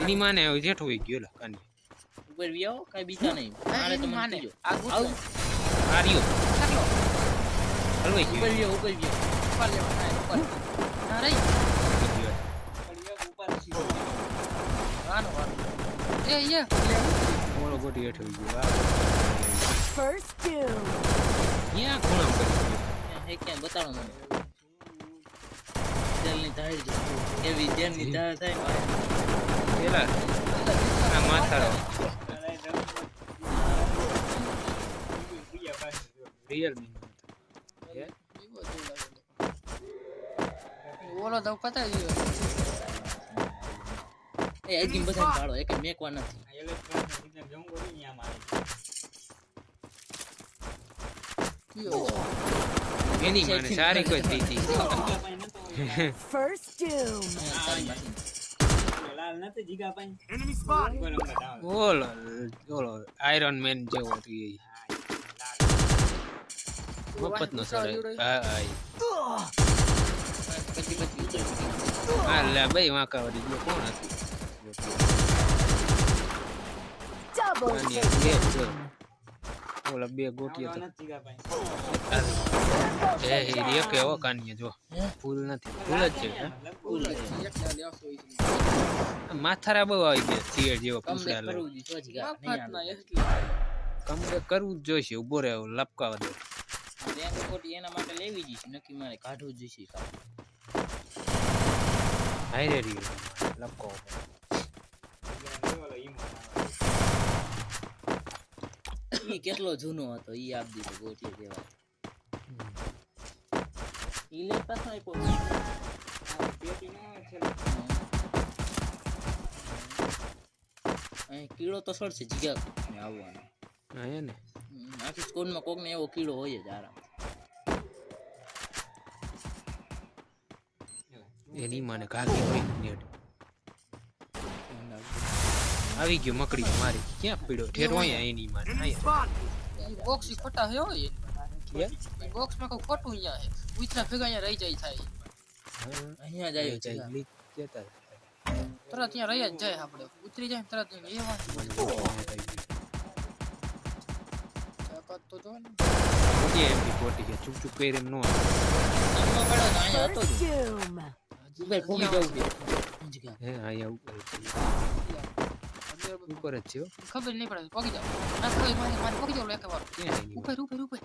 એની માને હવે જેઠ હોય ગયો લા કાની. ઉપર વી આવો કઈ બીજા નહીં. મારે તો મને આ આવું? આર્યો કેટલો? હલવાઈ ઉપર ગયો. વી આવો, ઉપર વિયો ઉપર લેવા ના ઉપર ના રહી. બતાડો મને. જેલની ધાર જો એવી જેલની ધાર થાય ને ભાઈ. પેલા આ માથાળો રિયલ મી ઓલો તો પતા ગયો એ આઈસ્ક્રીમ બધાને પાડો એકે મેકવા નથી એની માને સારી કોઈ થઈ હતી First doom. ઓલો ઓલો આયરન મેન જેવો એ મફત નો સર હા હા ઈ. પછી પછી હા લે ભાઈ વાંકા વળી ગયો કોણ હતું. ઓલા બે ગોટીઓ તો એ હિરિયો કેવો કાનીએ જો ફૂલ નથી. ફૂલ જ છે માથારા બહુ આવી ગયા સિયર જેવો પૂછ્યા લે કરવું જ જોઈશે ઊભો રહે લપકાવા દે. એના માટે લેવી જઈશ નક્કી મારે કાઢવું જ જોઈશે. હાઈ રેડી લપકાવો ઈ કેટલો જૂનો હતો ઈ આપ દીધો ગોટીઓ કહેવાય. ઈ લેતા પાછો આપ્યો અહીં કીડો તો સડશે જીગા ને આવવાનો. હા હે ને. આખી સ્કૂલમાં કોક ને એવો કીડો હોય જ આરામ એની માને કાકી હોય નેટ. આવી ગયો મકડી મારી. ક્યાં પીડો ઠેર અહીંયા એની અહીંયા. બોક્સ ખોટા હે હોય ક્યાં? બોક્સમાં કોઈ ખોટું અહીંયા હે ઉતરા ભેગા અહીંયા રહી જાય થાય. અહીંયા જાય જાય. લીક જતા તરત ત્યાં રહી જ જાય આપણે. ઉતરી જાય તરત એ વાત તાકાત તો જો ને. ચૂપ ચૂપ કરી એમ નો અહીંયા હતો જ. Doom. ઉપર ફૂગી જવું હે અહીંયા ઉપર જ. છે. અંદર બધું ઉપર જ છે ખબર નહીં પડે પોકી જાવ ના ખબર મારે મારે પોકી જાવ એક વાર ઉપર ઉપર ઉપર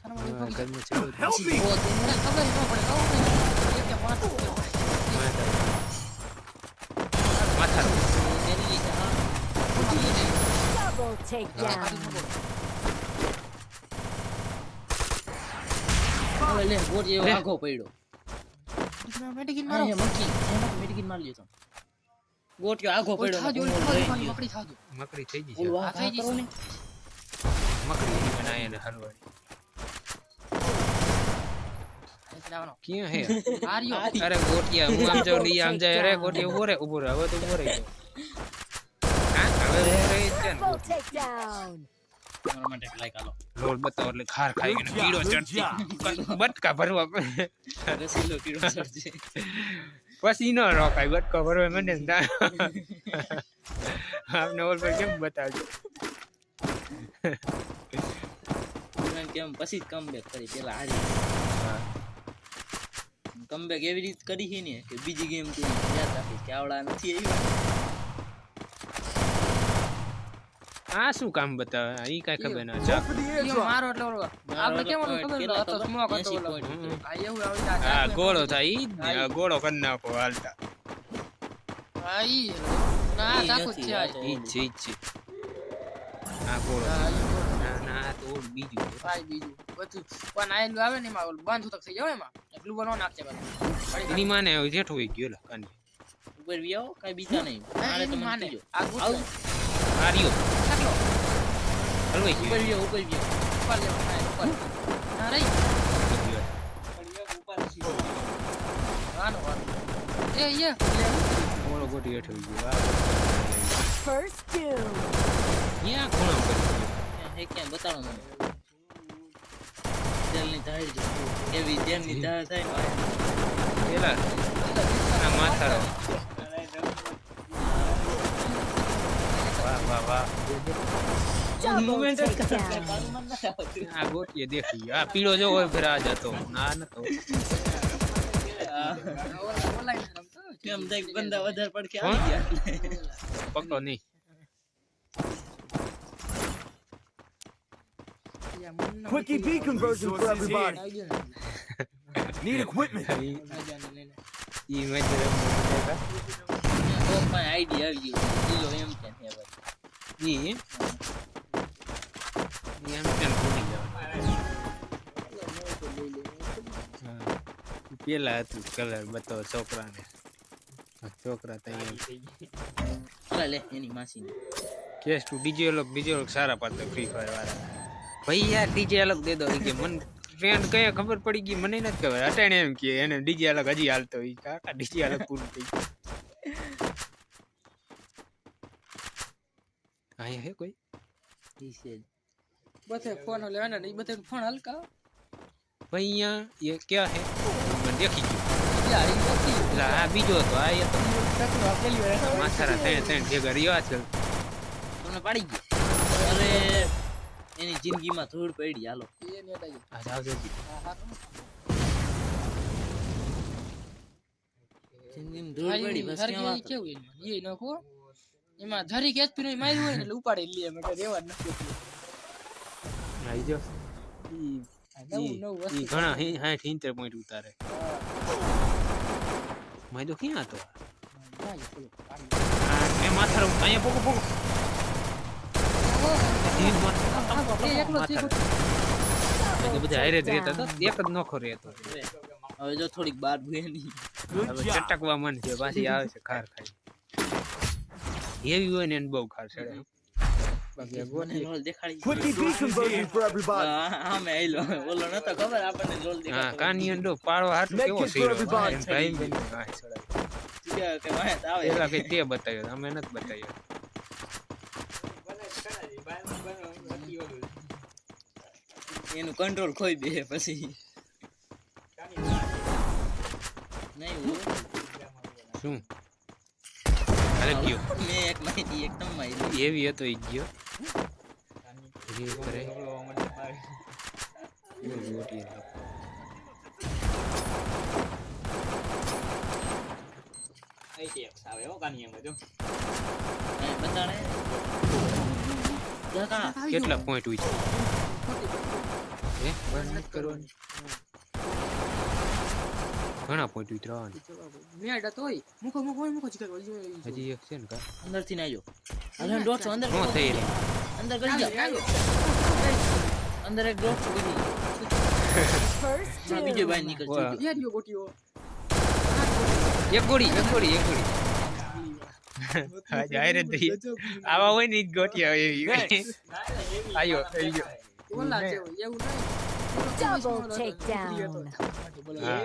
સારા મારે પોકી. ઓ, ખબર ન પડે કહું એક લીધે હા. હવે લે ગોટી એવો. પડ્યો મેડિકિન મારો મેડિકિન લ્યો તમે આખો પડ્યો. પકડી થાજો મકડી થઈ ગઈ છે. આ થઈ ગઈ છે. મકડી એની મને ને હલવાડી ક્યાં હે? અરે ગોટિયા હું આમ જાઉં ને આમ જાય. અરે ગોટિયા ઊભો રે ઊભો રે. હવે તો ઊભો રહી ગયો. હા હવે ઊભો રહી જ છે ને માટે લાઈક આલો. લોલ બતાવો એટલે ખાર ખાઈ ગયો કીડો ચડતી બટકા ભરવા રસીલો કીડો સર્જે પછી ન રોકાય બટકો ભરવા મને આપને ઓલ પર કેમ બતાવજો? કેમ પછી જ કમબેક કરી પેલા હારી. કમબેક એવી રીતે કરી છે ને કે બીજી ગેમ તું યાદ રાખીશ કે આવડા નથી આવી આ શું કામ બતાવે? ઈ કઈ ખબર ના ચાક મારો એટલે આપણે કેમ ખબર હતો સ્મોક હતો 80 ઓલો. point હમ. આ એવું આવી હા ગોળો થાય ઈ ગોળો કર નાખો હાલતા. હા ઈ ના છે તો ઈ છે ઈ છે. આ ગોળો તો બીજું ભાઈ બીજું. બધું. પણ આયેલું આવે ને એમાં બંધ ઉતક થઈ જાય એમાં. એટલું બનો નાખશે બધું એની માને હવે જેઠો હોય ગયો લા ઉપર વી આવો કઈ બીજા નહીં. તો મને આ આર્યો હલવાઈ ઉપર આવો, ઉપર આવો. ઉપર લેવા થાય ઉપર ના રહી વાનો વાનો એ આવતું. આ ગોટીએ દેખી આ પીળો જો હોય ફેર આ જતો ના નતો આ ઓલા- ઓલા ને રમતો હોય. કેમ થાય બંદા વધારે પડખે આવી ગયા પકડો નહીં Quickie બધી B for everybody. આવી ગયો ને. Need equipment. આવી જાને લઈને. ઈ મેચ તો આઈડિયા આવી ગયો એમ કે ઈ ઈ ભૂલી. પેલા હતું કલર બતાવો છોકરાને. છોકરા હાલે લે એની માસી કેસ તું ડીજે અલગ બીજે અલગ સારા પાડતો ફ્રી ફાયર વાળા ભાઈ યાર ડીજે અલગ દે દો કે. મન ટ્રેન્ડ કયા ખબર પડી ગઈ મને નથી ખબર. અટાણે એમ કે એને ડીજે અલગ હજી હાલતો ઈ કાકા ડીજે અલગ પૂરું થઈ ગયું. અહીંયા હે કોઈ? બધે ફોન લેવાના ને બધે ફોન હલકા અહીંયા એ ક્યાં હે? મને દેખી ગયો? એની જિંદગીમાં ધૂળ પડી હાલો. એમાં ધરી કેચ પીને માર્યું હોય ને એટલે ઉપાડી લઈએ મેં રેવા નથી આવી જો ઈ ઘણા હે સાઠ ઇંતેર પોઈન્ટ ઉતારે. મેં તો ક્યાં હતો? હા, મેં માથારો અહીંયા પોકો પોકો. એ બધા હારે જ રહેતા હતા. એક જ નોખો રહેતો. હવે જો થોડીક બાર હવે ચટકવા મન છે પાછી આવે છે ખાર ખાઈ. એવી હોય ને એને બહુ ખાર ચડે તે બતાવ્યો અમે નથી બતાવ્યો. એનું કંટ્રોલ ખોઈ દે પછી. શું? અરે ગયો. મેં એક માહિતી એક તમ માહિતી એવી હતો ઈ ગયો. રીલ કરે. કેટલા પોઈન્ટ હોય છે? હે? બંધ નથી કરવાની. ઘણા પોઈન્ટ ઉતરવાનું. મેડ તોય. મૂકો મૂકો મૂકો જીગર. હજી એક છે ને કા? અંદરથી નાજો અંદર ડોટ અંદર નો થઈ રહી અંદર કરી જા અંદર એક ડોટ કરી ફર્સ્ટ બીજો. બાય નીકળ વાહ. યાર, યો ગોટીઓ. એક ગોળી એક ગોળી એક ગોળી. હા જાહેર જ થઈ. આવા હોય ને જ એવી. આયો થઈ ગયો. ઓલા જેવું, એવું નહીં. Double takedown. હા.